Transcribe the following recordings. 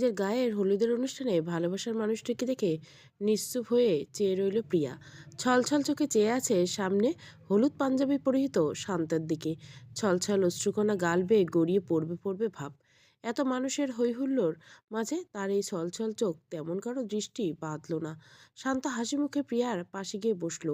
নিজের গায়ের হলুদের অনুষ্ঠানে ভালোবাসার মানুষটিকে দেখে নিশ্চুপ হয়ে চেয়ে রইল প্রিয়া। ছলছল চোখে চেয়ে আছে সামনে হলুদ পাঞ্জাবি পরিহিত শান্তের দিকে। ছলছল অশ্রুকণা গাল বেয়ে গড়িয়ে পড়বে পড়বে ভাব। এত মানুষের হৈহুল্লোর মাঝে তার এই ছলছল চোখ তেমন কারও দৃষ্টি বাঁধল না। শান্ত হাসি মুখে প্রিয়ার পাশে গিয়ে বসল।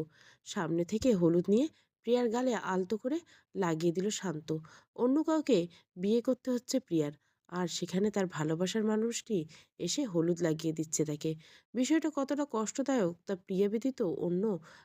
সামনে থেকে হলুদ নিয়ে প্রিয়ার গালে আলতো করে লাগিয়ে দিল শান্ত। অন্য কাউকে বিয়ে করতে হচ্ছে প্রিয়ার। আর সেখানে তার ভালোবাসার মানুষটি এসে হলুদ লাগিয়ে দিচ্ছে তাকে। বিষয়টা কতটা কষ্টদায়ক তা প্রিয়া ব্যতীত অন্য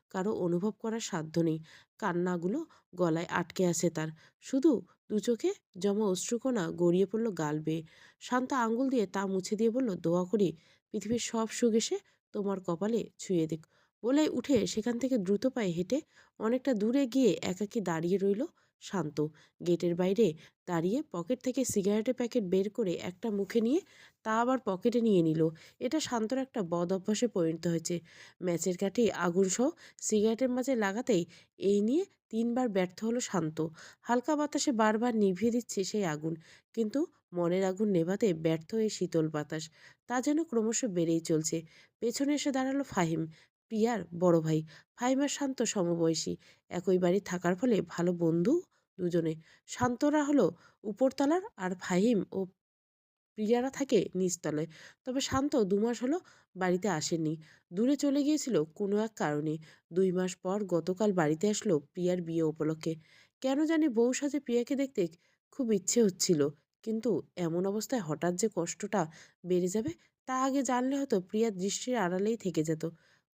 কারও অনুভব করার সাধ্য নেই। কান্নাগুলো গলায় আটকে আছে তার। শুধু দু চোখে জমা অশ্রুকণা গড়িয়ে পড়ল গাল বেয়ে। শান্ত আঙ্গুল দিয়ে তা মুছে দিয়ে বলল, দোয়া করি, পৃথিবীর সব সুখ এসে তোমার কপালে ছুঁয়ে দিক। বলে উঠে সেখান থেকে দ্রুত পায়ে হেঁটে অনেকটা দূরে গিয়ে একাকি দাঁড়িয়ে রইল শান্ত। গেটের বাইরে দাঁড়িয়ে পকেট থেকে সিগারেটের প্যাকেট বের করে একটা মুখে নিয়ে তা আবার পকেটে নিয়ে নিল। এটা শান্তর একটা বদ অভ্যাসে পরিণত হয়েছে। ম্যাচের কাঠি আগুন সহ সিগারেটের মাঝে লাগাতেই এই নিয়ে তিনবার ব্যর্থ হলো শান্ত। হালকা বাতাসে বারবার নিভিয়ে দিচ্ছে সেই আগুন। কিন্তু মনের আগুন নেভাতে ব্যর্থ এই শীতল বাতাস। তা যেন ক্রমশ বেড়েই চলছে। পেছনে এসে দাঁড়াল ফাহিম। প্রিয়ার বড় ভাই। ফাহিম শান্ত সমবয়সী। একই বাড়ি থাকার ফলে ভালো বন্ধু দুজনে। শান্তরা হলো উপরতলার আর ফাহিম ও প্রিয়ারা থাকে নিচতলায়। তবে শান্ত দু মাস হলো বাড়িতে আসেনি। দূরে চলে গিয়েছিল কোনো এক কারণে। দুই মাস পর গতকাল বাড়িতে আসলো প্রিয়ার বিয়ে উপলক্ষে। কেন জানি বউ সাজে প্রিয়াকে দেখতে খুব ইচ্ছে হচ্ছিল। কিন্তু এমন অবস্থায় হঠাৎ যে কষ্টটা বেড়ে যাবে তা আগে জানলে হয়তো প্রিয়ার দৃষ্টির আড়ালেই থেকে যেত।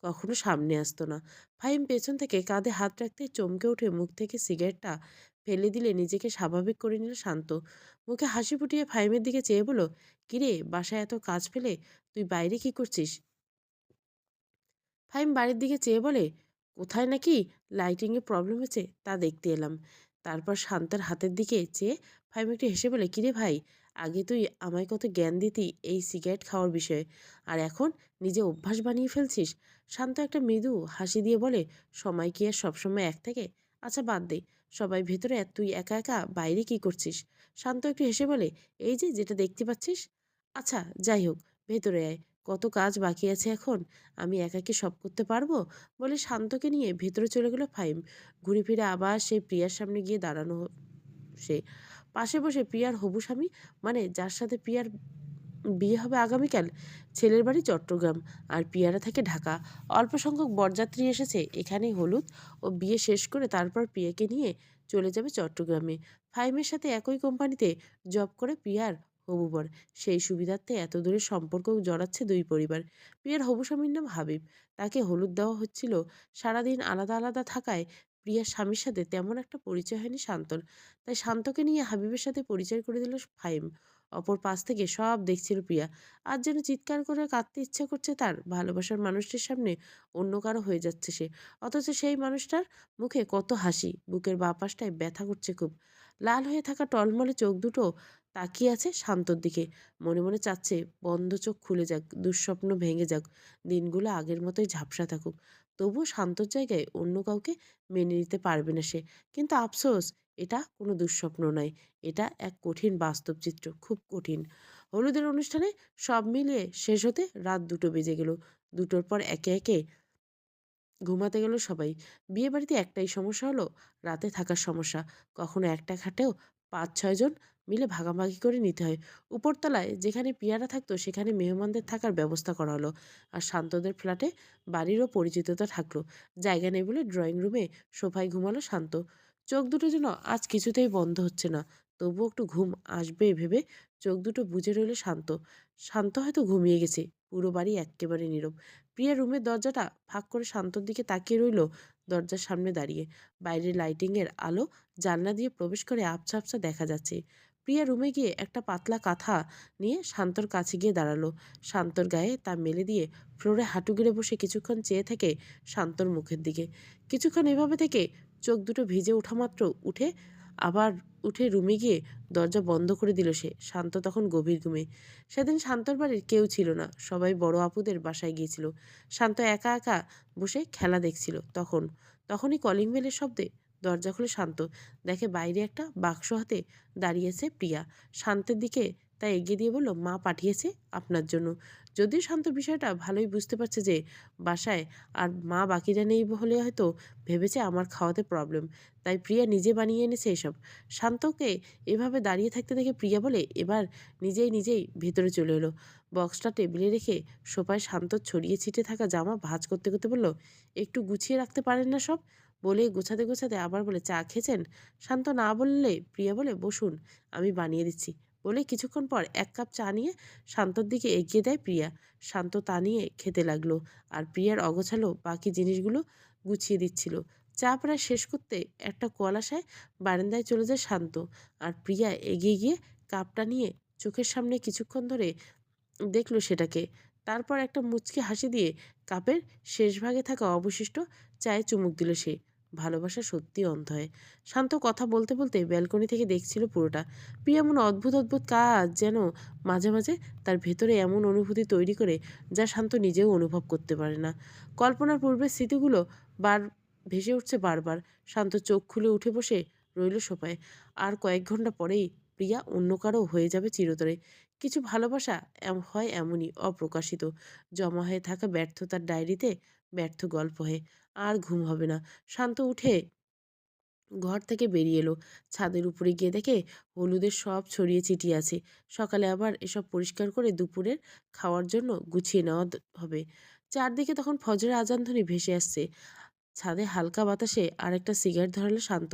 কখনো সামনে আসতো না। ফাহিম পেছন থেকে কাঁধে হাত রাখতে চমকে উঠে মুখ থেকে সিগারেটটা ফেলে দিলে নিজেকে স্বাভাবিক করে নিল শান্ত। মুখে হাসি ফুটিয়ে ফাহিমের দিকে চেয়ে বলো কিরে, বাসায় এত কাজ ফেলে, তুই বাইরে কি করছিস? ফাহিম বাড়ির দিকে চেয়ে বলে, কোথায় নাকি লাইটিংয়ে প্রবলেম হয়েছে, তা দেখতে এলাম। তারপর শান্তার হাতের দিকে চেয়ে ফাহিম একটু হেসে বলে, কিরে ভাই, আগে তুই আমায় কত জ্ঞান দিতি এই সিগারেট খাওয়ার বিষয়ে, আর এখন নিজে অভ্যাস বানিয়ে ফেলছিস? শান্ত একটা মৃদু হাসি দিয়ে বলে, সময় কি আর সবসময় এক থেকে? আচ্ছা বাদ দে, সবাই ভেতরে তুই একা একা বাইরে কি করছিস? শান্ত একটু হেসে বলে, এই যে যেটা দেখতে পাচ্ছিস? আচ্ছা যাই হোক, ভেতরে আয়, কত কাজ বাকি আছে এখন, আমি একা একাকে সব করতে পারব? বলে শান্তকে নিয়ে ভেতরে চলে গেল ফাইম ঘুরে ফিরে আবার সেই প্রিয়ার সামনে গিয়ে দাঁড়ানো সে। পাশে বসে প্রিয়ার হবু স্বামী মানে যার সাথে প্রিয়ার বিয়ে হবে আগামীকাল। ছেলের বাড়ি চট্টগ্রাম আর পিয়ারা থাকে ঢাকা। অল্প সংখ্যক বরযাত্রী এসেছে, এখানেই হলুদ ও বিয়ে শেষ করে তারপর পিয়াকে নিয়ে চলে যাবে চট্টগ্রামে। ফাইমের সাথে একই কোম্পানিতে জব করে প্রিয়ার হবুবর সেই সুবিধার্থে এত দূরের সম্পর্ক জড়াচ্ছে দুই পরিবার। প্রিয়ার হবু স্বামীর নাম হাবিব। তাকে হলুদ দেওয়া হচ্ছিল। সারাদিন আলাদা আলাদা থাকায় প্রিয়ার স্বামীর সাথে তেমন একটা পরিচয় হয়নি শান্তর। তাই শান্তকে নিয়ে হাবিবের সাথে পরিচয় করে দিল ফাইম অপর পাশ থেকে সব দেখছিল প্রিয়া। আজ যেন চিৎকার করে কাঁদতে ইচ্ছা করছে তার, ভালোবাসার মানুষটির সামনে অন্য কারও হয়ে যাচ্ছে সে। অথচ সেই মানুষটার মুখে কত হাসি, বুকের বাপাসটায় ব্যথা করছে খুব। লাল হয়ে থাকা টলমলে চোখ দুটো তাকিয়ে আছে শান্তর দিকে। মনে মনে চাচ্ছে, বন্ধ চোখ খুলে যাক, দুঃস্বপ্ন ভেঙে যাক, দিনগুলো আগের মতোই ঝাপসা থাকুক। তবুও শান্তর জায়গায় অন্য কাউকে মেনে নিতে পারবে না সে। কিন্তু আফসোস এটা কোনো দুঃস্বপ্ন নয়। এটা এক কঠিন বাস্তব চিত্র খুব কঠিন। হলুদের অনুষ্ঠানে সব মিলিয়ে শেষ হতে রাত দুটো বেজে গেল। দুটোর পর একে একে ঘুমাতে গেল সবাই। বিয়ে বাড়িতে একটাই সমস্যা হলো রাতে থাকার সমস্যা। কখনো একটা খাটেও পাঁচ ছয়জন মিলে ভাগাভাগি করে নিতে হয়। উপরতলায় যেখানে পিয়ারা থাকতো সেখানে মেহমানদের থাকার ব্যবস্থা করা হলো। আর শান্তদের ফ্ল্যাটে বাড়িরও পরিচিততা থাকল। জায়গা নেই বলে ড্রয়িং রুমে সোফায় ঘুমালো শান্ত। চোখ দুটো যেন আজ কিছুতেই বন্ধ হচ্ছে না। তবুও একটু ঘুম আসবে ভেবে চোখ দুটো বুঝে রইল শান্ত। শান্ত হয়তো ঘুমিয়ে গেছে, পুরো বাড়ি একেবারে নীরব। প্রিয়া রুমের দরজাটা ফাঁক করে শান্তর দিকে তাকিয়ে রইল দরজার সামনে দাঁড়িয়ে। বাইরের লাইটিংয়ের আলো জানলা দিয়ে প্রবেশ করে আবছা আবছা দেখা যাচ্ছে। প্রিয়া রুমে গিয়ে একটা পাতলা কাঁথা নিয়ে শান্তর কাছে গিয়ে দাঁড়াল। শান্তর গায়ে তা মেলে দিয়ে ফ্লোরে হাঁটু গিরে বসে কিছুক্ষণ চেয়ে থাকে শান্তর মুখের দিকে। কিছুক্ষণ এভাবে থেকে চোখ দুটো ভিজে ওঠা মাত্র উঠে আবার উঠে রুমে গিয়ে দরজা বন্ধ করে দিল সে। শান্ত তখন গভীর ঘুমে। সেদিন শান্তর বাড়ির কেউ ছিল না। সবাই বড় আপুদের বাসায় গিয়েছিল। শান্ত একা একা বসে খেলা দেখছিল। তখন, তখনই কলিং বেলের শব্দে দরজা খুলে শান্ত দেখে বাইরে একটা বাক্স হাতে দাঁড়িয়েছে প্রিয়া। শান্তের দিকে তাই এগিয়ে দিয়ে বলল, মা পাঠিয়েছে আপনার জন্য। যদিও শান্ত বিষয়টা ভালোই বুঝতে পারছে যে বাসায় আর মা বাকিরা নেই হলে হয়তো ভেবেছে আমার খাওয়াতে প্রবলেম তাই প্রিয়া নিজে বানিয়ে এনেছে এসব। শান্তকে এভাবে দাঁড়িয়ে থাকতে দেখে প্রিয়া বলে, এবার নিজেই নিজেই ভেতরে চলে এলো। বক্সটা টেবিলে রেখে সোফায় শান্ত ছড়িয়ে ছিটে থাকা জামা ভাজ করতে করতে বলল, একটু গুছিয়ে রাখতে পারেন না সব? বলে গোছাতে গোছাতে আবার বলে, চা খেয়েছেন? শান্ত না বললে প্রিয়া বলে, বসুন, আমি বানিয়ে দিচ্ছি। বলে কিছুক্ষণ পর এক কাপ চা নিয়ে শান্তর দিকে এগিয়ে দেয় প্রিয়া। শান্ত তা নিয়ে খেতে লাগল আর প্রিয়ার অগোছালো বাকি জিনিসগুলো গুছিয়ে দিচ্ছিল। চা প্রায় শেষ করতে একটা কল আসায় বারান্দায় চলে যায় শান্ত আর প্রিয়া এগিয়ে গিয়ে কাপটা নিয়ে চোখের সামনে কিছুক্ষণ ধরে দেখল সেটাকে। তারপর একটা মুচকি হাসি দিয়ে কাপের শেষ ভাগে থাকা অবশিষ্ট চায়ে চুমুক দিল সে। ভালোবাসা সত্যি অন্ধ হয়। শান্ত কথা বলতে বলতে ব্যালকনি থেকে দেখছিল পুরোটা। প্রিয়া এমন অদ্ভুত অদ্ভুত কাজ যেন মাঝে মাঝে তার ভেতরে এমন অনুভূতি তৈরি করে যা শান্ত নিজেও অনুভব করতে পারে না। কল্পনার পূর্বের স্মৃতিগুলো বার, ভেসে উঠছে বারবার। শান্ত চোখ খুলে উঠে বসে রইল সোফায়। আর কয়েক ঘণ্টা পরেই প্রিয়া অন্য কারও হয়ে যাবে চিরতরে। কিছু ভালোবাসা হয় এমনই অপ্রকাশিত। জমা হয়ে থাকা ব্যর্থতার ডায়েরিতে ব্যর্থ গল্প হয়ে আর ঘুম হবে না। শান্ত উঠে ঘর থেকে বেরিয়ে এলো। ছাদের উপরে গিয়ে দেখে হলুদের সব ছড়িয়ে ছিটিয়ে আছে। সকালে আবার এসব পরিষ্কার করে দুপুরের খাওয়ার জন্য গুছিয়ে নেওয়া হবে। চারদিকে তখন ফজরের আজান ধ্বনি ভেসে আসছে। ছাদে হালকা বাতাসে আরেকটা সিগারেট ধরালো শান্ত।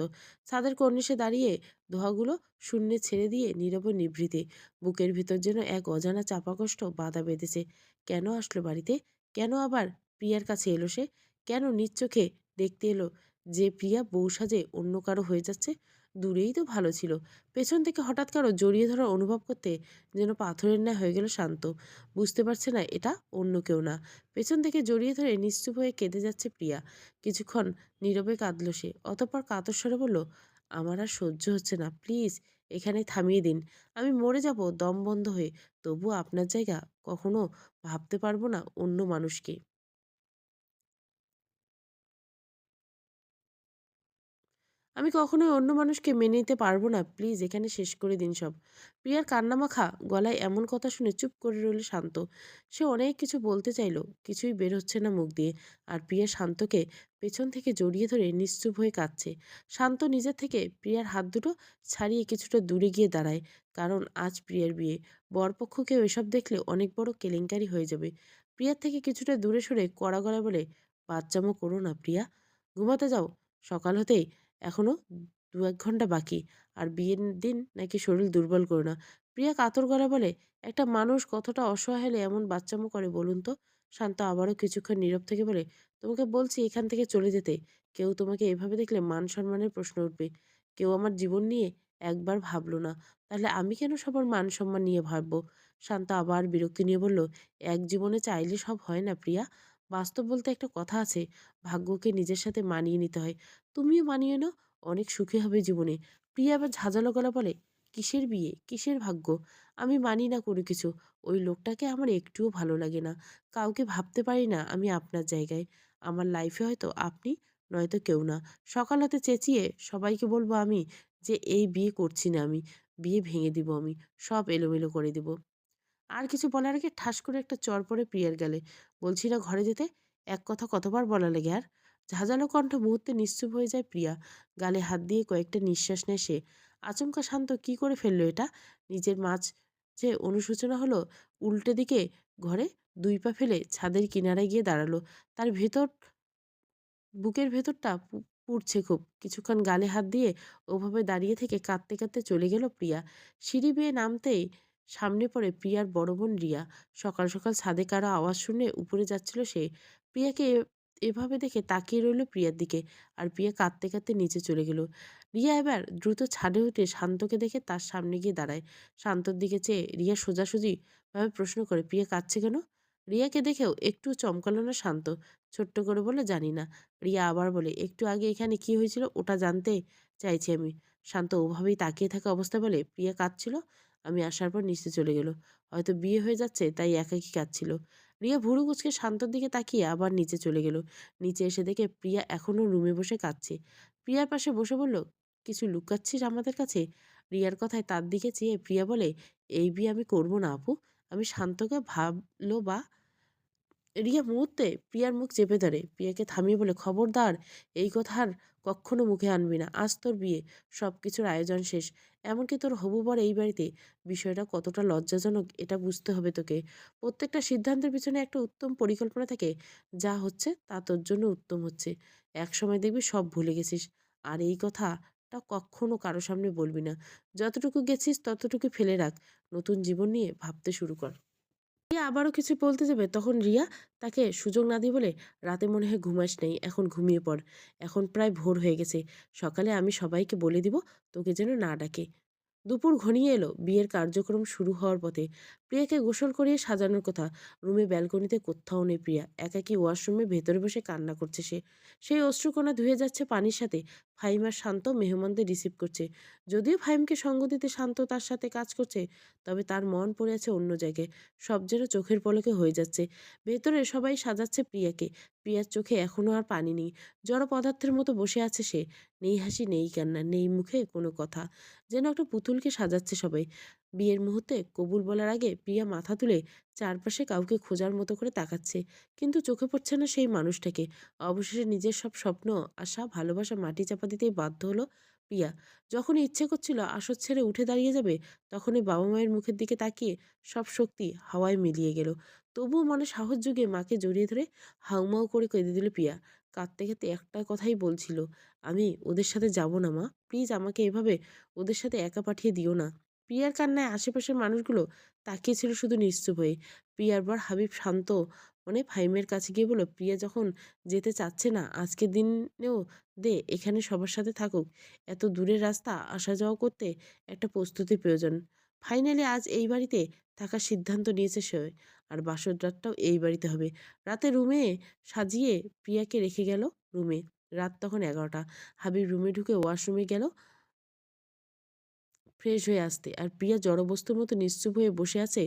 ছাদের কর্নিশে দাঁড়িয়ে ধোয়াগুলো শূন্যে ছেড়ে দিয়ে নীরব নিভৃতে। বুকের ভিতর যেন এক অজানা চাপাকষ্ট বাধা বেঁধেছে। কেন আসলো বাড়িতে? কেন আবার প্রিয়ার কাছে এলো সে? কেন নিজ চোখে দেখতে এলো যে প্রিয়া বউ সাজে অন্য কারও হয়ে যাচ্ছে? দূরেই তো ভালো ছিল। পেছন থেকে হঠাৎ কারও জড়িয়ে ধরা অনুভব করতে যেন পাথরের ন্যায় হয়ে গেল শান্ত। বুঝতে পারছে না এটা অন্য কেউ না। পেছন থেকে জড়িয়ে ধরে নিশ্চুপ হয়ে কেঁদে যাচ্ছে প্রিয়া। কিছুক্ষণ নীরবে কাঁদল সে। অতঃপর কাতস্বরে বলল, আমার আর সহ্য হচ্ছে না। প্লিজ এখানে থামিয়ে দিন। আমি মরে যাব দম বন্ধ হয়ে। তবু আপনার জায়গা কখনো ভাবতে পারব না অন্য মানুষকে। আমি কখনোই অন্য মানুষকে মেনে নিতে পারব না। প্লিজ, এখানে শেষ করে দিন সব। প্রিয়ার কান্নামাখা গলায় এমন কথা শুনে চুপ করে রইল শান্ত। সে অনেক কিছু বলতে চাইল, কিছুই বের হচ্ছে না মুখ দিয়ে। আর প্রিয়া শান্তকে পেছন থেকে জড়িয়ে ধরে নিশ্চুপ হয়ে কাঁদছে। শান্ত নিজের থেকে প্রিয়ার হাত দুটো ছাড়িয়ে কিছুটা দূরে গিয়ে দাঁড়ায়, কারণ আজ প্রিয়ার বিয়ে। বরপক্ষকেও এসব দেখলে অনেক বড় কেলেঙ্কারি হয়ে যাবে। প্রিয়ার থেকে কিছুটা দূরে সরে কড়া গলায় বলে বাচ্চামো করো না প্রিয়া। ঘুমাতে যাও। সকাল হতেই এখনও দু এক ঘণ্টা বাকি। আর বিয়ের দিন নাকি শরীর দুর্বল করো না। প্রিয়া কাতর গলা বলে, একটা মানুষ কতটা অসহায় হলে এমন বাচ্চামো করে বলুন তো? শান্ত আবারও কিছুক্ষণ নীরব থেকে বলে, তোমাকে বলছি এখান থেকে চলে যেতে। কেউ তোমাকে এভাবে দেখলে মান সম্মানের প্রশ্ন উঠবে। কেউ আমার জীবন নিয়ে একবার ভাবলো না। তাহলে আমি কেন সবার মান সম্মান নিয়ে ভাববো? শান্ত আবার বিরক্তি নিয়ে বলল, এক জীবনে চাইলে সব হয় না প্রিয়া। বাস্তব বলতে একটা কথা আছে, ভাগ্যকে নিজের সাথে মানিয়ে নিতে হয়। তুমিও মানিয়ে নাও, অনেক সুখী হবে জীবনে। প্রিয়া আবার ঝাঁঝালো গলা বলে, কিসের বিয়ে? কিসের ভাগ্য? আমি মানি না কোনো কিছু। ওই লোকটাকে আমার একটুও ভালো লাগে না। কাউকে ভাবতে পারি না আমি আপনার জায়গায়। আমার লাইফে হয়তো আপনি, নয়তো কেউ না। সকাল হতে চেঁচিয়ে সবাইকে বলব আমি যে, এই বিয়ে করছি না আমি। বিয়ে ভেঙে দিব আমি। সব এলোমেলো করে দিব। আর কিছু বলার আগে ঠাস করে একটা চর পড়ে প্রিয়ার গেলে। বলছি না ঘরে যেতে? এক কথা কতবার বলা লেগে আর? ঝাঁঝালো কণ্ঠ মুহূর্তে নিশ্চুপ হয়ে যায় প্রিয়া। গালে হাত দিয়ে কয়েকটা নিঃশ্বাস নেয় সে। আচমকা শান্ত কি করে ফেলল এটা? নিজের মাছ যে অনুশোচনা হলো, উল্টে দিকে ঘরে দুই পা ফেলে ছাদের কিনারায় গিয়ে দাঁড়াল। তার ভেতর, বুকের ভেতরটা পুড়ছে খুব। কিছুক্ষণ গালে হাত দিয়ে ওভাবে দাঁড়িয়ে থেকে কাঁদতে কাঁদতে চলে গেল প্রিয়া। সিঁড়ি বেয়ে নামতেই সামনে পড়ে প্রিয়ার বড় বোন রিয়া। সকাল সকাল ছাদে কারও আওয়াজ শুনে উপরে যাচ্ছিল সে। প্রিয়াকে এভাবে দেখে তাকিয়ে রইল প্রিয়ার দিকে আর প্রিয়া কাঁদতে কাঁদতে নিচে চলে গেল। রিয়া এবার দ্রুত ছাদে উঠে শান্তকে দেখে তার সামনে গিয়ে দাঁড়ায়। শান্তর দিকে চেয়ে রিয়া সোজাসুজি ভাবে প্রশ্ন করে, প্রিয়া কাঁদছে কেন? রিয়াকে দেখেও একটু চমকালো না শান্ত। ছোট্ট করে বলে জানি না। রিয়া আবার বলে, একটু আগে এখানে কি হয়েছিল ওটা জানতে চাইছি আমি। শান্ত ওভাবেই তাকিয়ে থাকা অবস্থা বলে প্রিয়া কাঁদছিল। আমি আসার পর নিচে চলে গেল। হয়তো বিয়ে হয়ে যাচ্ছে, তাই একাকি কাঁদছিল। রিয়া ভুরু কুচকে শান্তর দিকে তাকিয়ে আবার নিচে চলে গেল। নিচে এসে দেখে প্রিয়া এখনও রুমে বসে কাঁদছে। প্রিয়ার পাশে বসে বলল, কিছু লুকাচ্ছিস আমাদের কাছে? রিয়ার কথায় তার দিকে চেয়ে প্রিয়া বলে, এই বিয়ে আমি করব না আপু। আমি শান্তকে ভাবলো বা রিয়া মুহূর্তে প্রিয়ার মুখ চেপে ধরে। প্রিয়াকে থামিয়ে বলে, খবরদার, এই কথা আর কখনো মুখে আনবি না। আজ তোর বিয়ে সব কিছুর আয়োজন শেষ। এমনকি তোর হবু বর এই বাড়িতে বিষয়টা কতটা লজ্জাজনক এটা বুঝতে হবে তোকে। প্রত্যেকটা সিদ্ধান্তের পিছনে একটা উত্তম পরিকল্পনা থাকে, যা হচ্ছে তা তোর জন্য উত্তম হচ্ছে। এক সময় দেখবি সব ভুলে গেছিস, আর এই কথাটা কখনো কারও সামনে বলবি না। যতটুকু গেছিস ততটুকু ফেলে রাখ, নতুন জীবন নিয়ে ভাবতে শুরু কর। রিয়া আবারও কিছু বলতে যাবে, তখন রিয়া তাকে সুযোগ না দিয়ে বলে, রাতে মনে হয় ঘুমাস নেই এখন ঘুমিয়ে পড়। এখন প্রায় ভোর হয়ে গেছে। সকালে আমি সবাইকে বলে দিব, তোকে যেন না ডাকে। দুপুর ঘনিয়ে এলো, বিয়ের কার্যক্রম শুরু হওয়ার পথে। প্রিয়াকে গোসল করিয়ে সাজানোর কথা, রুমে ব্যালকনিতে কোথাও নেই প্রিয়া। একাকি ওয়াশরুমে ভেতরে বসে কান্না করছে সে। সেই অশ্রুকণা ধুয়ে যাচ্ছে পানির সাথে ফাহিম আর শান্ত মেহমানদের রিসিভ করছে। যদিও ফাহিমকে সঙ্গ দিতে শান্ত তার সাথে কাজ করছে, তবে তার মন পড়ে আছে অন্য জায়গায়। সব যেন চোখের পলকে হয়ে যাচ্ছে। ভেতরে সবাই সাজাচ্ছে প্রিয়াকে। প্রিয়ার চোখে এখনও আর পানি নেই। জড় পদার্থের মতো বসে আছে সে। নেই হাসি, নেই কান্না, নেই মুখে কোনো কথা। যেন একটা পুতুলকে সাজাচ্ছে সবাই। বিয়ের মুহূর্তে কবুল বলার আগে প্রিয়া মাথা তুলে চারপাশে কাউকে খোঁজার মতো করে তাকাচ্ছে। কিন্তু চোখে পড়ছে না সেই মানুষটাকে। অবশেষে নিজের সব স্বপ্ন, আশা, ভালোবাসা মাটি চাপা দিতেই বাধ্য হলো প্রিয়া। যখন ইচ্ছে করছিল আসর ছেড়ে উঠে দাঁড়িয়ে যাবে, তখনই বাবা মায়ের মুখের দিকে তাকিয়ে সব শক্তি হাওয়ায় মিলিয়ে গেল। তবুও মনে সাহস যুগে মাকে জড়িয়ে ধরে হাউমাউ করে কেঁদে দিল প্রিয়া। কাঁদতে কাঁদতে একটা কথাই বলছিল, আমি ওদের সাথে যাব না মা। প্লিজ আমাকে এভাবে ওদের সাথে একা পাঠিয়ে দিও না। প্রিয়ার কান্নায় আশেপাশের মানুষগুলো তাকিয়েছিল শুধু নিশ্চুপ হয়ে। প্রিয়ার বর হাবিব শান্ত মানে ফাইমের কাছে গিয়ে বলল প্রিয়া যখন যেতে চাচ্ছে না, আজকের দিনেও দে, এখানে সবার সাথে থাকুক। এত দূরের রাস্তা, আসা যাওয়া করতে একটা প্রস্তুতির প্রয়োজন। ফাইনালি আজ এই বাড়িতে থাকার সিদ্ধান্ত নিয়েছে সে। আর বাসর রাতটাও এই বাড়িতে হবে। রাতে রুমে সাজিয়ে প্রিয়াকে রেখে গেল রুমে। রাত তখন এগারোটা। হাবিব রুমে ঢুকে ওয়াশরুমে গেল। ফ্রেশ হয়ে আসতে। আর প্রিয়া জড়বস্তুর মতো নিশ্চুপ হয়ে বসে আছে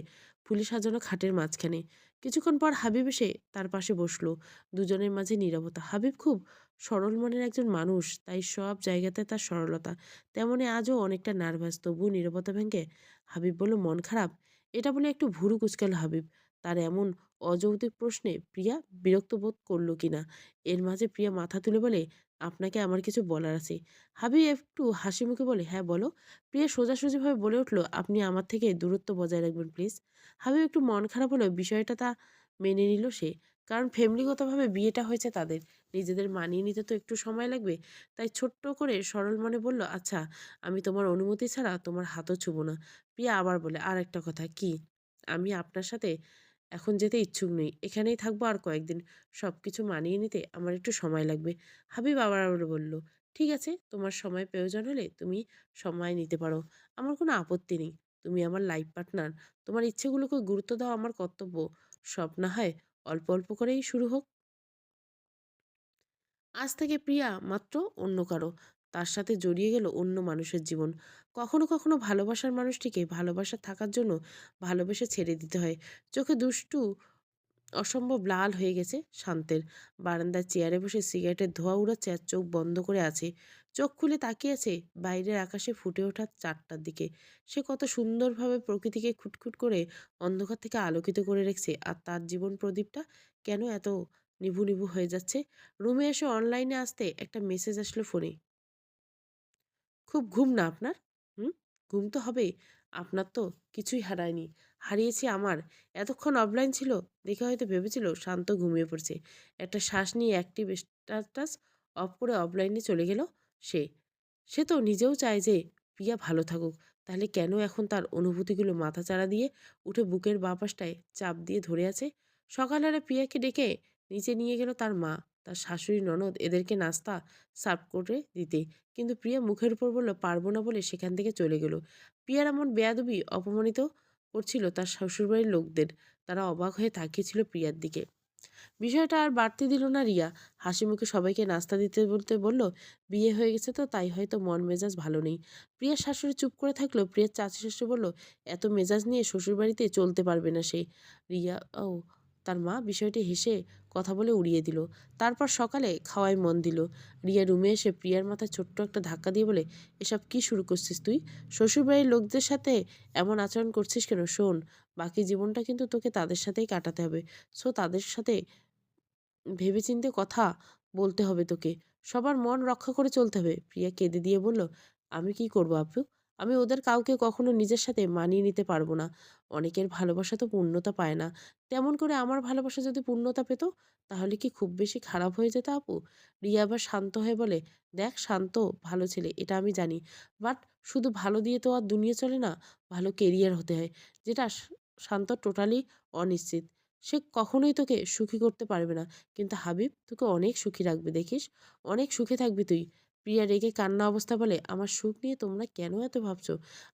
ফুলে সাজানো খাটের মাঝখানে। কিছুক্ষণ পর হাবিব এসে তার পাশে বসল। দুজনের মাঝে নীরবতা। হাবিব খুব সরল মনের একজন মানুষ, তাই সব জায়গাতে তার সরলতা। তেমনি আজও অনেকটা নার্ভাস। তবুও নীরবতা ভেঙে হাবিব বলল, মন খারাপ? এটা বলে একটু ভুরু কুচকাল হাবিব। তার এমন অযৌক্তিক প্রশ্নে প্রিয়া বিরক্ত বোধ করল কিনা? এর মাঝে প্রিয়া মাথা তুলে বলে আপনাকে আমার কিছু বলার আছে। হাবি একটু হাসি মুখে বলে হ্যাঁ বলো। প্রিয়া সোজাসুজিভাবে বলে উঠল, আপনি আমার থেকে দূরত্ব বজায় রাখবেন, প্লিজ। হাবিব একটু মন খারাপ হলেও বিষয়টা তা মেনে নিল সে। কারণ ফ্যামিলিগতভাবে বিয়েটা হয়েছে তাদের। নিজেদের মানিয়ে নিতে তো একটু সময় লাগবে। তাই ছোট্ট করে সরল মনে বলল আচ্ছা আমি তোমার অনুমতি ছাড়া তোমার হাতও ছুবো না। প্রিয়া আবার বলে, আর একটা কথা, কি? আমি আপনার সাথে এখন যেতে ইচ্ছুক নই। এখানেই থাকব আর কয়েকদিন। সব কিছু মানিয়ে নিতে আমার একটু সময় লাগবে। হাবিব আবার আবার বলল, ঠিক আছে, তোমার সময় প্রয়োজন হলে তুমি সময় নিতে পারো। আমার কোনো আপত্তি নেই। তুমি আমার লাইফ পার্টনার তোমার ইচ্ছেগুলোকে গুরুত্ব দেওয়া আমার কর্তব্য। সব না হয় অল্প অল্প করেই শুরু হোক। আজ থেকে প্রিয়া মাত্র অন্য কারও। তার সাথে জড়িয়ে গেল অন্য মানুষের জীবন। কখনো কখনো ভালোবাসার মানুষটিকে ভালোবাসা থাকার জন্য ভালোবেসে ছেড়ে দিতে হয়। চোখে দুষ্টু, অসম্ভব লাল হয়ে গেছে শান্তের। বারান্দার চেয়ারে বসে সিগারেটের ধোঁয়া উড়াচ্ছে আর চোখ বন্ধ করে আছে। চোখ খুলে তাকিয়েছে বাইরের আকাশে ফুটে ওঠা চারটার দিকে। সে কত সুন্দরভাবে প্রকৃতিকে খুটখুট করে অন্ধকার থেকে আলোকিত করে রেখেছে আর তার জীবন প্রদীপটা কেন এত নিভু নিভু হয়ে যাচ্ছে? রুমে এসে অনলাইনে আসতে একটা মেসেজ আসলো ফোনে। খুব ঘুম না আপনার? হুম? ঘুম তো হবেই। আপনার তো কিছুই হারায়নি। হারিয়েছি আমার। এতক্ষণ অফলাইন ছিল, দেখে হয়তো ভেবেছিল শান্ত ঘুমিয়ে পড়ছে। একটা শ্বাস নিয়ে অ্যাক্টিভ স্ট্যাটাস অফ করে অফলাইনে চলে গেল সে। সে তো নিজেও চায় যে, প্রিয়া ভালো থাকুক। তাহলে কেন এখন তার অনুভূতিগুলো মাথা চাড়া দিয়ে উঠে বুকের বাঁ পাশটায় চাপ দিয়ে ধরে আছে? সকালবেলা প্রিয়াকে ডেকে নিচে নিয়ে গেল তার মা। তার শাশুড়ি, ননদ এদেরকে নাস্তা সার্ভ করে দিতে কিন্তু প্রিয়া মুখের উপর বলল, পারব না বলে সেখান থেকে চলে গেল। প্রিয়ার এমন বেয়াদবি অপমানিত করছিল তার শ্বশুরবাড়ির লোকদের। তারা অবাক হয়ে তাকিয়েছিল প্রিয়ার দিকে। বিষয়টা আর বাড়তে দিল না রিয়া। হাসি মুখে সবাইকে নাস্তা দিতে বলতে বলল, বিয়ে হয়ে গেছে তো, তাই হয়তো মন মেজাজ ভালো নেই। প্রিয়ার শাশুড়ি চুপ করে থাকল। প্রিয়ার চাচি শ্বশুর বলল, এত মেজাজ নিয়ে শ্বশুরবাড়িতে চলতে পারবে না সে। রিয়া, ও তার মা বিষয়টি হেসে কথা বলে উড়িয়ে দিল। তারপর সকালে খাওয়ায় মন দিল। রিয়া রুমে এসে প্রিয়ার মাথায় ছোট্ট একটা ধাক্কা দিয়ে বলে, এসব কি শুরু করছিস তুই? শ্বশুরবাড়ির লোকদের সাথে এমন আচরণ করছিস কেন? শোন, বাকি জীবনটা কিন্তু তোকে তাদের সাথেই কাটাতে হবে। সো তাদের সাথে ভেবেচিন্তে কথা বলতে হবে তোকে। সবার মন রক্ষা করে চলতে হবে। প্রিয়া কেঁদে দিয়ে বলল, আমি কি করব আপু? আমি ওদের কাউকে কখনো নিজের সাথে মানিয়ে নিতে পারব না। অনেকের ভালোবাসা তো পূর্ণতা পায় না। তেমন করে আমার ভালোবাসা যদি পূর্ণতা পেত, তাহলে কি খুব বেশি খারাপ হয়ে যেত আপু? রিয়া আবার শান্ত হয়ে বলে, দেখ শান্ত, ভালো ছেলে, এটা আমি জানি। বাট শুধু ভালো দিয়ে তো আর দুনিয়া চলে না, ভালো কেরিয়ার হতে হয়। যেটা শান্ত টোটালি অনিশ্চিত। সে কখনোই তোকে সুখী করতে পারবে না। কিন্তু হাবিব, তোকে অনেক সুখী রাখবে, দেখিস? অনেক সুখে থাকবি তুই। প্রিয়া রেগে কান্না অবস্থা বলে, আমার সুখ নিয়ে তোমরা কেন এত ভাবছ?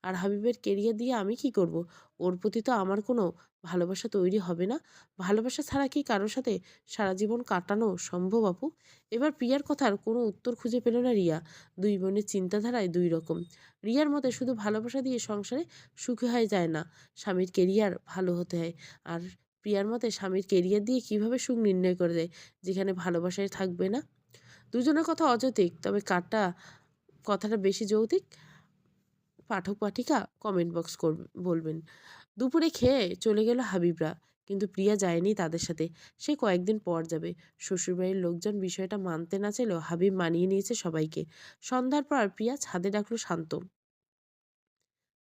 আর হাবিবের কেরিয়ার দিয়ে আমি কি করব? ওর প্রতি তো আমার কোনো ভালোবাসা তৈরি হবে না। ভালোবাসা ছাড়া কি কারোর সাথে সারা জীবন কাটানো সম্ভব, আপু? এবার প্রিয়ার কথার কোনো উত্তর খুঁজে পেল না রিয়া। দুই বোনের চিন্তাধারায় দুই রকম। রিয়ার মতে শুধু ভালোবাসা দিয়ে সংসারে সুখী হয়ে যায় না, স্বামীর কেরিয়ার ভালো হতে হয়। আর প্রিয়ার মতে স্বামীর কেরিয়ার দিয়ে কীভাবে সুখ নির্ণয় করে দেয় যেখানে ভালোবাসায় থাকবে না। দুজনের কথা অযৌক্তিক, তবে কারটা, কথাটা বেশি যৌক্তিক? পাঠক, পাঠিকা কমেন্ট বক্স বলবেন। দুপুরে খেয়ে চলে গেল হাবিবরা, কিন্তু প্রিয়া যায়নি তাদের সাথে। সে কয়েকদিন পর যাবে। শ্বশুরবাড়ির লোকজন বিষয়টা মানতে না চাইলেও হাবিব মানিয়ে নিয়েছে সবাইকে। সন্ধ্যার পর প্রিয়া ছাদে ডাকলো শান্ত।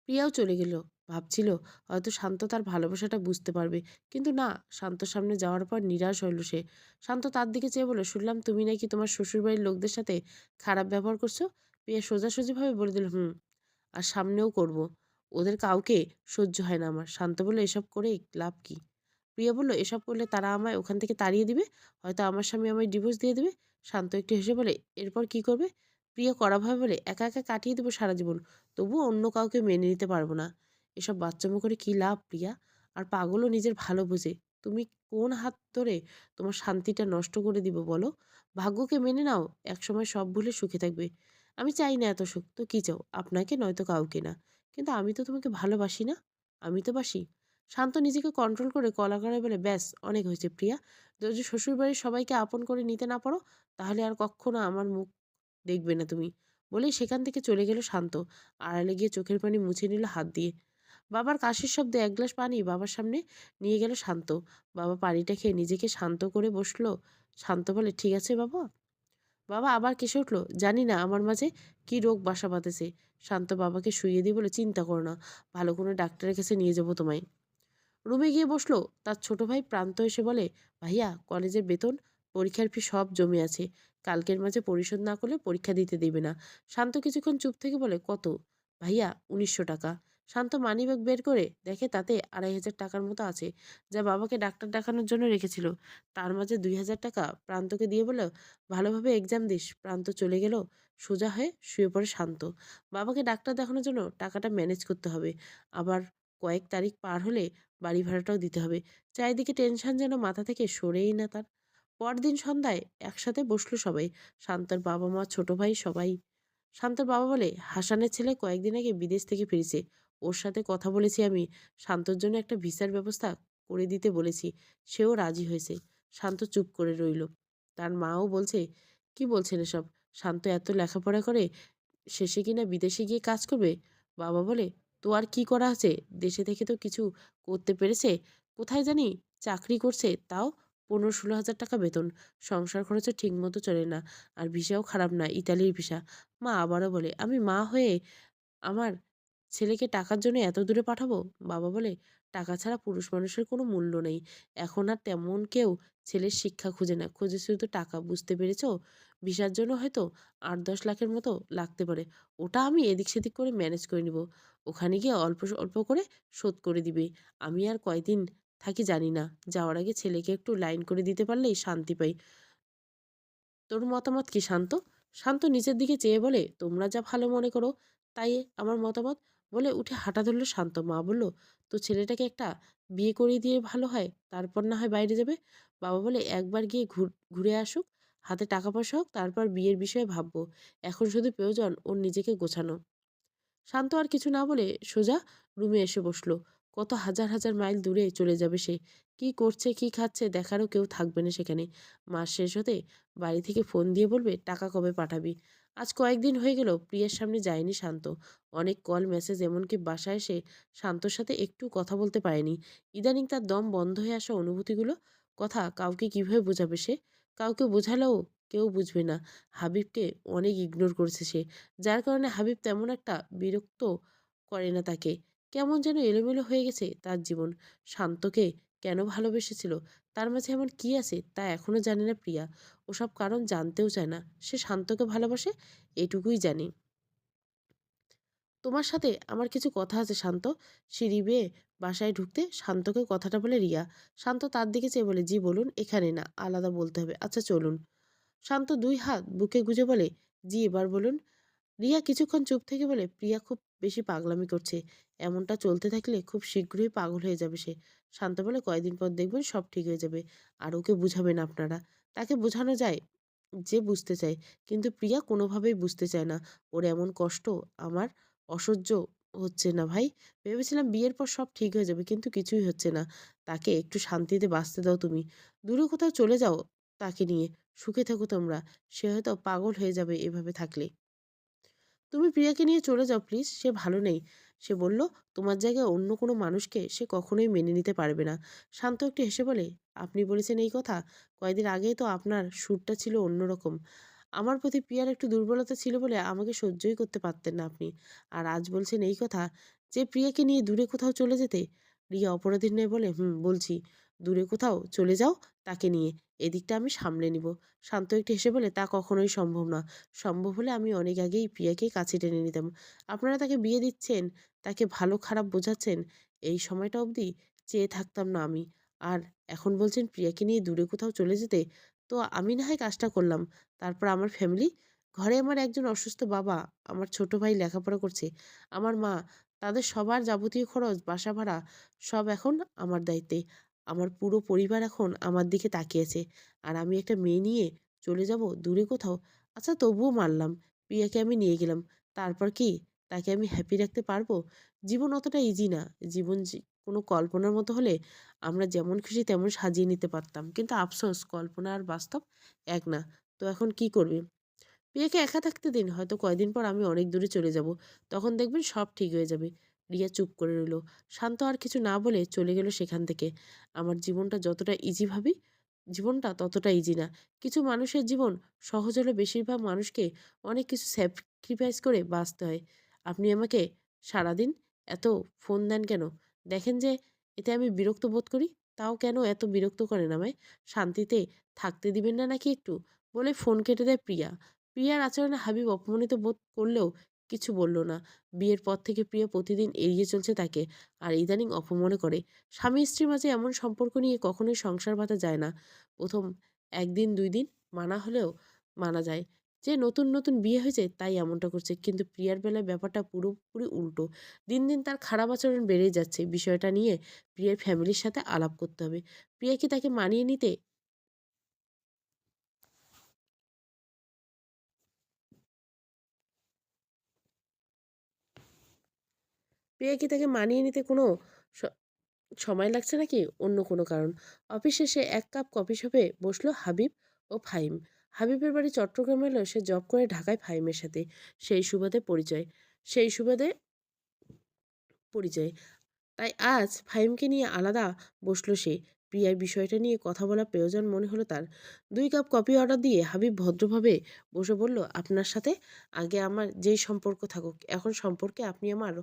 প্রিয়াও চলে গেল। ভাবছিল, হয়তো শান্ত তার ভালোবাসাটা বুঝতে পারবে। কিন্তু না, শান্তর সামনে যাওয়ার পর নিরাশ হইল সে। শান্ত তার দিকে চেয়ে বলে শুনলাম তুমি নাকি তোমার শ্বশুরবাড়ির লোকদের সাথে খারাপ ব্যবহার করছ? প্রিয়া সোজাসুজিভাবে বলে দিল, হুম, আর সামনেও করব। ওদের কাউকে সহ্য হয় না আমার। শান্ত বলল, এসব করে লাভ কি? প্রিয়া বলল, এসব করলে তারা আমায় ওখান থেকে তাড়িয়ে দিবে। হয়তো আমার স্বামী আমায় ডিভোর্স দিয়ে দেবে। শান্ত একটু হেসে বলে, এরপর কি করবে? প্রিয়া কড়াভাবে বলে, একা একা কাটিয়ে দেবো সারা জীবন। তবুও অন্য কাউকে মেনে নিতে পারব না। এসব বাচ্চামো করে কী লাভ প্রিয়া? আর পাগলও নিজের ভালো বোঝে। তুমি কোন হাত ধরে তোমার শান্তিটা নষ্ট করে দিব বলো? ভাগ্যকে মেনে নাও, একসময় সব ভুলে সুখে থাকবে। আমি চাই না এত সুখ, তো কী চাও? আপনাকে নয়তো কাউকে না। কিন্তু আমি তো তোমাকে ভালোবাসি না। আমি তো বাসি। শান্ত নিজেকে কন্ট্রোল করে কলা করে বলে ব্যাস, অনেক হয়েছে প্রিয়া। যদি শ্বশুরবাড়ির সবাইকে আপন করে নিতে না পারো, তাহলে আর কখনো আমার মুখ দেখবে না তুমি। বলেই সেখান থেকে চলে গেল শান্ত। আড়ালে গিয়ে চোখের পানি মুছে নিল হাত দিয়ে। বাবার কাশির শব্দে এক গ্লাস পানি বাবার সামনে নিয়ে গেল শান্ত। বাবা পানিটা খেয়ে নিজেকে শান্ত করে বসল। শান্ত বলে, ঠিক আছে বাবা। বাবা আবার কেসে উঠল, জানি না আমার মাঝে কি রোগ বাসা বাঁধেছে। শান্ত বাবাকে শুইয়ে দিয়ে বলে, চিন্তা করো না, ভালো কোনো ডাক্তারের কাছে নিয়ে যাব তোমায়। রুমে গিয়ে বসল। তার ছোট ভাই প্রান্ত এসে বলে, ভাইয়া, কলেজের বেতন, পরীক্ষার ফি সব জমে আছে। কালকের মাঝে পরিশোধ না করলে পরীক্ষা দিতে দেবে না। শান্ত কিছুক্ষণ চুপ থেকে বলে, কত? ভাইয়া, উনিশশো টাকা। শান্ত মানিব্যাগ বের করে দেখে তাতে আড়াই হাজার টাকার মতো আছে, যা বাবাকে ডাক্তার দেখানোর জন্য রেখেছিল। তার মাঝে দুই হাজার টাকা প্রান্তকে দিয়ে বলে ভালোভাবে এক্সাম দিস। প্রান্ত চলে গেল, সোজা হয়ে শুয়ে পড়ে শান্ত। বাবাকে ডাক্তার দেখানোর জন্য টাকাটা ম্যানেজ করতে হবে। আবার কয়েক তারিখ পার হলে বাড়ি ভাড়াটাও দিতে হবে। চারিদিকে টেনশন যেন মাথা থেকে সরেই না তার। পরদিন সন্ধ্যায় একসাথে বসল সবাই, শান্তর বাবা মা ছোট ভাই সবাই। শান্তর বাবা বলে, হাসানের ছেলে কয়েকদিন আগে বিদেশ থেকে ফিরেছে। ওর সাথে কথা বলেছি আমি, শান্তর জন্য একটা ভিসার ব্যবস্থা করে দিতে বলেছি, সেও রাজি হয়েছে। শান্ত চুপ করে রইল। তার মাও বলছে, কি বলছেন এসব? শান্ত এত লেখাপড়া করে, শেষে কিনা বিদেশে গিয়ে কাজ করবে? বাবা বলে, তো আর কি করা আছে? দেশে থেকে তো কিছু করতে পেরেছে। কোথায় জানি চাকরি করছে, তাও পনেরো ষোলো হাজার টাকা বেতন। সংসার খরচও ঠিক মতো চলে না, আর ভিসাও খারাপ না, ইতালির ভিসা। মা আবারও বলে, আমি মা হয়ে আমার ছেলেকে টাকার জন্য এত দূরে পাঠাবো? বাবা বলে, টাকা ছাড়া পুরুষ মানুষের কোনো মূল্য নেই। এখন আর তেমন কেউ ছেলের শিক্ষা খুঁজে না। খুঁজে শুধু টাকা, বুঝতে পেরেছ? ভিসার জন্য হয়তো আট দশ লাখের মতো লাগতে পারে। ওটা আমি এদিক সেদিক করে ম্যানেজ করে নিব। ওখানে গিয়ে অল্প অল্প করে শোধ করে দিবে। আমি আর কয়দিন থাকি জানি না। যাওয়ার আগে ছেলেকে একটু লাইন করে দিতে পারলেই শান্তি পাই। তোর মতামত কি, শান্ত? শান্ত নিচের দিকে চেয়ে বলে, তোমরা যা ভালো মনে করো, তাই আমার মতামত। বলে উঠে হাঁটা ধরলো শান্ত। মা বলল তো ছেলেটাকে একটা বিয়ে করিয়ে দিয়ে ভালো হয়, তারপর না হয় বাইরে যাবে? বাবা বলে, একবার গিয়ে ঘুরে আসুক, হাতে টাকা পয়সা হোক, তারপর বিয়ের বিষয়ে ভাববো। এখন শুধু প্রয়োজন ওর নিজেকে গোছানো। শান্ত আর কিছু না বলে সোজা রুমে এসে বসল। কত হাজার হাজার মাইল দূরে চলে যাবে সে। কি করছে, কি খাচ্ছে দেখারও কেউ থাকবে না সেখানে। মাস শেষ হতে বাড়ি থেকে ফোন দিয়ে বলবে, টাকা কবে পাঠাবি? আজ কয়েকদিন হয়ে গেল প্রিয়ার সামনে যায়নি শান্ত। অনেক কল, মেসেজ, এমনকি বাসায় এসে শান্তর সাথে একটু কথা বলতে পারেনি। ইদানিং তার দম বন্ধ হয়ে আসা অনুভূতিগুলো কথা কাউকে কীভাবে বোঝাবে সে? কাউকে বোঝালেও কেউ বুঝবে না। হাবিবকে অনেক ইগনোর করেছে সে। যার কারণে হাবিব তেমন একটা বিরক্ত করে না তাকে। কেমন যেন এলোমেলো হয়ে গেছে তার জীবন। শান্তকে কেন ভালোবেসেছিল? তার মাঝে এমন কি আছে তা এখনও জানে না প্রিয়া। ওসব কারণ জানতেও চায় না। সে শান্তকে ভালোবাসে? এটুকুই জানি। তোমার সাথে আমার কিছু কথা আছে, শান্ত। সিঁড়ি বেয়ে বাসায় ঢুকতে শান্তকে কথাটা বলে রিয়া। শান্ত তার দিকে চেয়ে বলে, জি, বলুন, এখানে না, আলাদা বলতে হবে। আচ্ছা চলুন। শান্ত দুই হাত বুকে গুজে বলে, জি, এবার বলুন। রিয়া কিছুক্ষণ চুপ থেকে বলে, প্রিয়া খুব বেশি পাগলামি করছে। এমনটা চলতে থাকলে খুব শীঘ্রই পাগল হয়ে যাবে সে। শান্ত বলে কয়দিন পর দেখবেন সব ঠিক হয়ে যাবে। আর ওকে বুঝাবেন আপনারা। তাকে বোঝানো যায় যে বুঝতে চায়। কিন্তু প্রিয়া কোনোভাবেই বুঝতে চায় না। ওর এমন কষ্ট আমার অসহ্য হচ্ছে না ভাই। ভেবেছিলাম বিয়ের পর সব ঠিক হয়ে যাবে কিন্তু কিছুই হচ্ছে না। তাকে একটু শান্তিতে বাঁচতে দাও তুমি। দূরে কোথাও চলে যাও তাকে নিয়ে। সুখে থাকো তোমরা। সে হয়তো পাগল হয়ে যাবে এভাবে থাকলে। তুমি প্রিয়াকে নিয়ে চলে যাও প্লিজ, সে ভালো নেই। সে বলল, তোমার জায়গায় অন্য কোনো মানুষকে সে কখনোই মেনে নিতে পারবে না। শান্ত একটু হেসে বলে, আপনি বলেছেন এই কথা। কয়েকদিন আগেই তো আপনার সুরটা ছিল অন্যরকম। আমার প্রতি প্রিয়ার একটু দুর্বলতা ছিল বলে আমাকে সহ্যই করতে পারতেন না আপনি। আর আজ বলছেন এই কথা, যে প্রিয়াকে নিয়ে দূরে কোথাও চলে যেতে? রিয়া অপরাধীর নেই বলে, হুম, বলছি। দূরে কোথাও চলে যাও তাকে নিয়ে। এদিকটা আমি সামলে নিব। শান্ত একটু হেসে বলে, তা কখনোই সম্ভব না। সম্ভব হলে আমি অনেক আগেই প্রিয়াকে কাছে টেনে নিতাম। আপনারা তাকে বিয়ে দিচ্ছেন, তাকে ভালো খারাপ বোঝাচ্ছেন, এই সময়টা অবধি চেয়ে থাকতাম না আমি। আর এখন বলছেন প্রিয়াকে নিয়ে দূরে কোথাও চলে যেতে, তো আমি না হয় কাজটা করলাম। তারপর আমার ফ্যামিলি, ঘরে আমার একজন অসুস্থ বাবা, আমার ছোট ভাই লেখাপড়া করছে, আমার মা, তাদের সবার যাবতীয় খরচ, বাসা ভাড়া সব এখন আমার দায়িত্বে। আমার পুরো পরিবার এখন আমার দিকে তাকিয়েছে। আর আমি একটা মেয়ে নিয়ে চলে যাব দূরে কোথাও? আচ্ছা তবুও মানলাম, প্রিয়াকে আমি নিয়ে গেলাম। তারপর কি? তাকে আমি হ্যাপি রাখতে পারব? জীবন অতটা ইজি না। জীবন কোনো কল্পনার মতো হলে আমরা যেমন খুশি তেমন সাজিয়ে নিতে পারতাম। কিন্তু আফসোস, কল্পনা আর বাস্তব এক না। তো এখন কি করবে? প্রিয়াকে একা থাকতে দিন। হয়তো কয়দিন পর আমি অনেক দূরে চলে যাব। তখন দেখবেন সব ঠিক হয়ে যাবে। রিয়া চুপ করে রইল। শান্ত আর কিছু না বলে চলে গেল সেখান থেকে। আমার জীবনটা যতটা ইজি ভাবি, জীবনটা ততটা ইজি না। কিছু মানুষের জীবন সহজ হলে বেশিরভাগ মানুষকে অনেক কিছু স্যাক্রিফাইস করে বাঁচতে হয়। আপনি আমাকে সারাদিন এত ফোন দেন কেন? দেখেন যে এতে আমি বিরক্ত বোধ করি? তাও কেন এত বিরক্ত করেন আমায়? শান্তিতে থাকতে দিবেন না নাকি একটু? বলে ফোন কেটে দেয় প্রিয়া। প্রিয়ার আচরণে হাবিব অপমানিত বোধ করলেও কিছু বলল না। বিয়ের পর থেকে প্রিয়া প্রতিদিন এড়িয়ে চলছে তাকে আর ইদানিং অপমনে করে। স্বামী স্ত্রীর মাঝে এমন সম্পর্ক নিয়ে কখনোই সংসার বাঁধা যায় না। প্রথম একদিন, দুই দিন মানা হলেও মানা যায়। যে নতুন নতুন বিয়ে হয়েছে তাই এমনটা করছে। কিন্তু প্রিয়ার বেলায় ব্যাপারটা পুরোপুরি উল্টো। দিন দিন তার খারাপ আচরণ বেড়েই যাচ্ছে। বিষয়টা নিয়ে প্রিয়ার ফ্যামিলির সাথে আলাপ করতে হবে। প্রিয়া কি তাকে মানিয়ে নিতে প্রিয়া কি তাকে মানিয়ে নিতে কোনো সময় লাগছে নাকি? অন্য কোনো কারণ। অফিস শেষে এক কাপ কফি শপে বসল হাবিব ও ফাইম হাবিবের বাড়ি চট্টগ্রামে এলেও সে জব করে ঢাকায় ফাইমের সাথে। সেই সুবাদে পরিচয়, সেই সুবাদে পরিচয়। তাই আজ ফাইমকে নিয়ে আলাদা বসল সে। প্রিয়ার বিষয়টা নিয়ে কথা বলা প্রয়োজন মনে হলো তার। দুই কাপ কফি অর্ডার দিয়ে হাবিব ভদ্রভাবে বসে বলল, আপনার সাথে আগে আমার যেই সম্পর্ক থাকুক, এখন সম্পর্কে আপনি আমার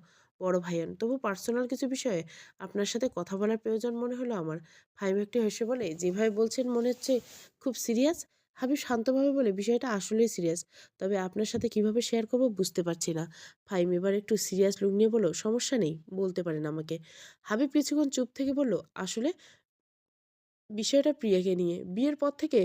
বড় ভাইয়ান তবু পার্সোনাল কিছু বিষয়ে আপনার সাথে কথা বলার প্রয়োজন মনে হলো আমার। ফাহিম একটু হেসে বলে যেভাবে বলছেন মনে হচ্ছে খুব সিরিয়াস হাবিব শান্তভাবে বলে, বিষয়টা আসলেই সিরিয়াস তবে আপনার সাথে কীভাবে শেয়ার করব বুঝতে পারছি না। ফাহিম এবার একটু সিরিয়াস লুক নিয়ে বলল, সমস্যা নেই, বলতে পারেন আমাকে। হাবিব কিছুক্ষণ চুপ থেকে বলল, আসলে বিষয়টা প্রিয়াকে নিয়ে, বিয়ের পর থেকে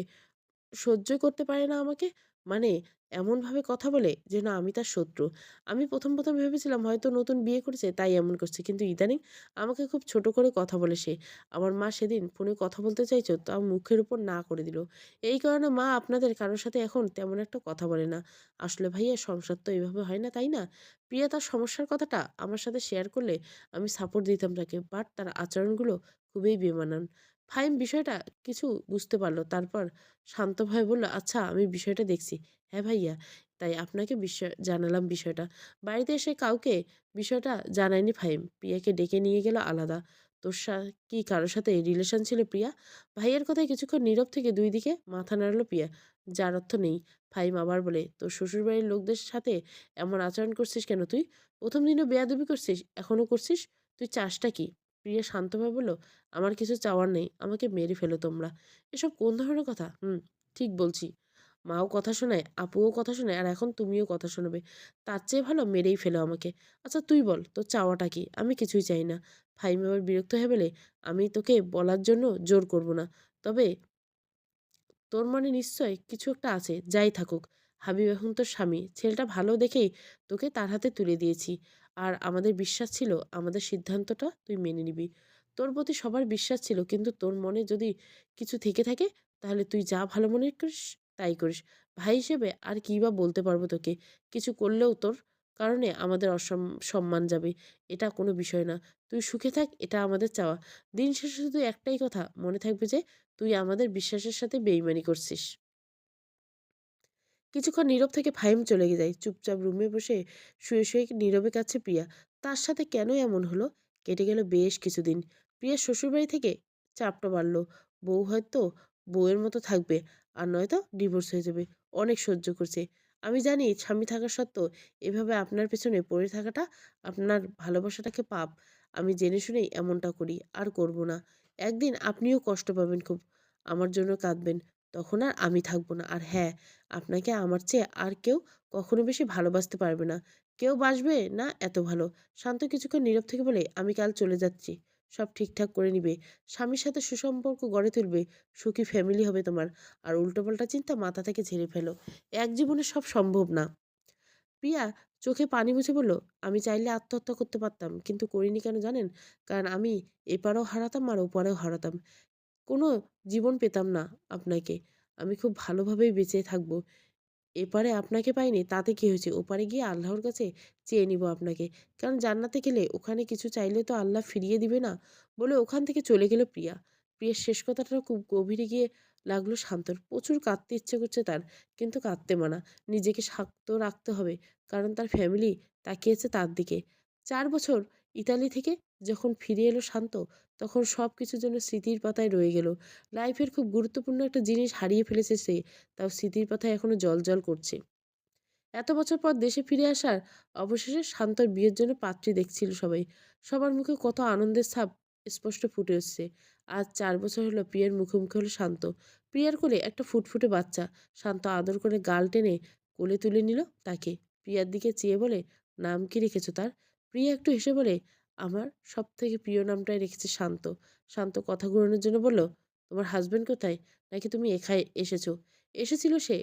সহ্য করতে পারে না আমাকে? মানে এমনভাবে কথা বলে যে না আমি তার শত্রু। আমি প্রথম প্রথম ভেবেছিলাম হয়তো নতুন বিয়ে করেছে, তাই এমন করছে। কিন্তু ইদানিং আমাকে খুব ছোট করে কথা বলে সে। আমার মা সেদিন ফোনে কথা বলতে চাইছো তা মুখের উপর না করে দিল। এই কারণে মা আপনাদের কারোর সাথে এখন তেমন একটা কথা বলে না। আসলে ভাইয়া, সংসার তো এইভাবে হয় না, তাই না? প্রিয়া তার সমস্যার কথাটা আমার সাথে শেয়ার করলে আমি সাপোর্ট দিতাম তাকে বাট তার আচরণগুলো খুবই বেমানান। ফাইম বিষয়টা কিছু বুঝতে পারল, তারপর শান্তভাবে বলল আচ্ছা আমি বিষয়টা দেখছি। হ্যাঁ ভাইয়া, তাই আপনাকে বিষয়, জানালাম বিষয়টা। বাড়িতে এসে কাউকে বিষয়টা জানায়নি ফাহিম প্রিয়াকে ডেকে নিয়ে গেল আলাদা। তোর কি কারোর সাথে রিলেশন ছিল প্রিয়া? ভাইয়ের কথায় কিছুক্ষণ নীরব থেকে দুই দিকে মাথা নাড়লো প্রিয়া। যার অর্থ নেই। ফাহিম আবার বলে, তোর শ্বশুরবাড়ির লোকদের সাথে এমন আচরণ করছিস কেন তুই? প্রথম দিনও বেয়াদবি করছিস এখনও করছিস? তুই চাসটা কি? প্রিয়া শান্তভাবে বলল, আমার কিছু চাওয়ার নেই, আমাকে মেরে ফেলো তোমরা। এসব কোন ধরনের কথা? হুম, ঠিক বলছি। মাও কথা শোনায়, আপুও কথা শোনায়, আর এখন তুমিও কথা শোনাবে। তার চেয়ে ভালো মেরেই ফেলো আমাকে। আচ্ছা তুই বল, তোর চাওয়াটা কি? আমি কিছুই চাই না। ফাইম আবার বিরক্ত হয়ে বলে, আমি তোকে বলার জন্য জোর করব না। তবে তোর মনে নিশ্চয় কিছু একটা আছে, যাই থাকুক। হাবিব এখন তোর স্বামী। ছেলেটা ভালো দেখেই তোকে তার হাতে তুলে দিয়েছি। আর আমাদের বিশ্বাস ছিল, আমাদের সিদ্ধান্তটা তুই মেনে নিবি। তোর প্রতি সবার বিশ্বাস ছিল, কিন্তু তোর মনে যদি কিছু থেকে থাকে, তাহলে তুই যা ভালো মনে করিস তাই করিস। ভাই হিসেবে আর কী বা বলতে পারব তোকে? কিছু করলেও তোর কারণে আমাদের সম্মান যাবে। এটা কোনো বিষয় না। তুই সুখে থাক, এটা আমাদের চাওয়া। দিন শেষে শুধু একটাই কথা, মনে থাকবে যে তুই আমাদের বিশ্বাসের সাথে বেইমানি করছিস। কিছুক্ষণ নীরব থেকে ফাহিম চলে যায়। চুপচাপ রুমে বসে শুয়ে শুয়ে নীরবে কাছে প্রিয়া। তার সাথে কেন এমন হলো? কেটে গেল বেশ কিছুদিন। প্রিয়ার শ্বশুরবাড়ি থেকে চাপটা বাড়লো। বউ হয়তো বউয়ের মতো থাকবে আর নয়তো ডিভোর্স হয়ে যাবে। অনেক সহ্য করছে। আমি জানি স্বামী থাকা সত্ত্বেও এভাবে আপনার পেছনে পড়ে থাকাটা আপনার ভালোবাসাটাকে পাপ। আমি জেনে শুনেই এমনটা করি, আর করব না। একদিন আপনিও কষ্ট পাবেন খুব। আমার জন্য কাঁদবেন। তখন আর আমি থাকব না। আর হ্যাঁ আপনাকে আমার চেয়ে আর কেউ কখনো বেশি ভালোবাসতে পারবে না। কেউ বাসবে না এত ভালো। শান্ত কিছুক্ষণ নীরব থেকে বলে, আমি কাল চলে যাচ্ছি। সব ঠিকঠাক করে নিবে। স্বামীর সাথে সুসম্পর্ক গড়ে তুলবে, সুখী ফ্যামিলি হবে তোমার। আর উল্টোপাল্টা চিন্তা মাথা থেকে ঝেড়ে ফেলো। এক জীবনে সব সম্ভব না। প্রিয়া চোখে পানি মুছে বলল, আমি চাইলে আত্মহত্যা করতে পারতাম, কিন্তু করিনি কেন জানেন? কারণ আমি এপারেও হারাতাম আর ওপারেও হারাতাম। কোনো জীবন পেতাম না আপনাকে। আমি খুব ভালোভাবেই বেঁচে থাকব। এপারে আপনাকে পাইনি, তাতে কি হয়েছে? ওপারে গিয়ে আল্লাহর কাছে চেয়ে নিব আপনাকে। কারণ জান্নাতে গেলে ওখানে কিছু চাইলে তো আল্লাহ ফিরিয়ে দিবে না বলে ওখান থেকে চলে গেল প্রিয়া। প্রিয়ার শেষ কথাটা খুব গভীরে গিয়ে লাগল শান্তর। প্রচুর কাঁদতে ইচ্ছে করছে তার, কিন্তু কাঁদতে মানা। নিজেকে শান্ত রাখতে হবে, কারণ তার ফ্যামিলি তাকিয়েছে তার দিকে। চার বছর ইতালি থেকে যখন ফিরে এলো শান্ত, তখন সব কিছু যেন স্মৃতির পাতায় রয়ে গেল। লাইফের খুব গুরুত্বপূর্ণ একটা জিনিস হারিয়ে ফেলেছে সে, তাও স্মৃতির পাতায় এখনও জল জল করছে। এত বছর পর দেশে ফিরে আসার অবশেষে শান্তর বিয়ের জন্য পাত্রী দেখছিল সবাই। সবার মুখে কত আনন্দের ছাপ স্পষ্ট ফুটে উঠছে। আজ চার বছর হলো প্রিয়ার মুখোমুখি হলো শান্ত। প্রিয়ার কোলে একটা ফুটফুটে বাচ্চা। শান্ত আদর করে গাল টেনে কোলে তুলে নিল তাকে। প্রিয়ার দিকে চেয়ে বলে, নাম কি রেখেছো তার? প্রিয়া একটু হেসে বলে আমার সব থেকে প্রিয় নামটাই রেখেছে শান্ত। শান্ত কথা ঘুরানোর জন্য বলল, তোমার হাজবেন্ড কোথায়? নাকি তুমি এখায় এসেছ? এসেছিল সে।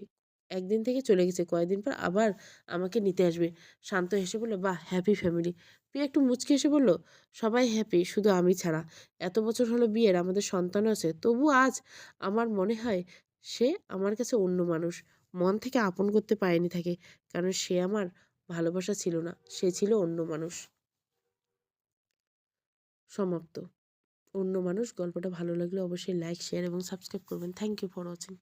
একদিন থেকে চলে গেছে। কয়েকদিন পর আবার আমাকে নিতে আসবে। শান্ত হেসে বলল, বাহ হ্যাপি ফ্যামিলি প্রিয়া একটু মুচকে হেসে বলল, সবাই হ্যাপি শুধু আমি ছাড়া। এত বছর হলো বিয়ের, আমাদের সন্তান আছে। তবু আজ আমার মনে হয় সে আমার কাছে অন্য মানুষ। মন থেকে আপন করতে পারেনি থাকে কারণ সে আমার ভালোবাসা ছিল না। সে ছিল অন্য মানুষ। সমাপ্ত। অন্য মানুষ গল্পটা ভালো লাগলে অবশ্যই লাইক শেয়ার এবং সাবস্ক্রাইব করবেন। Thank you for watching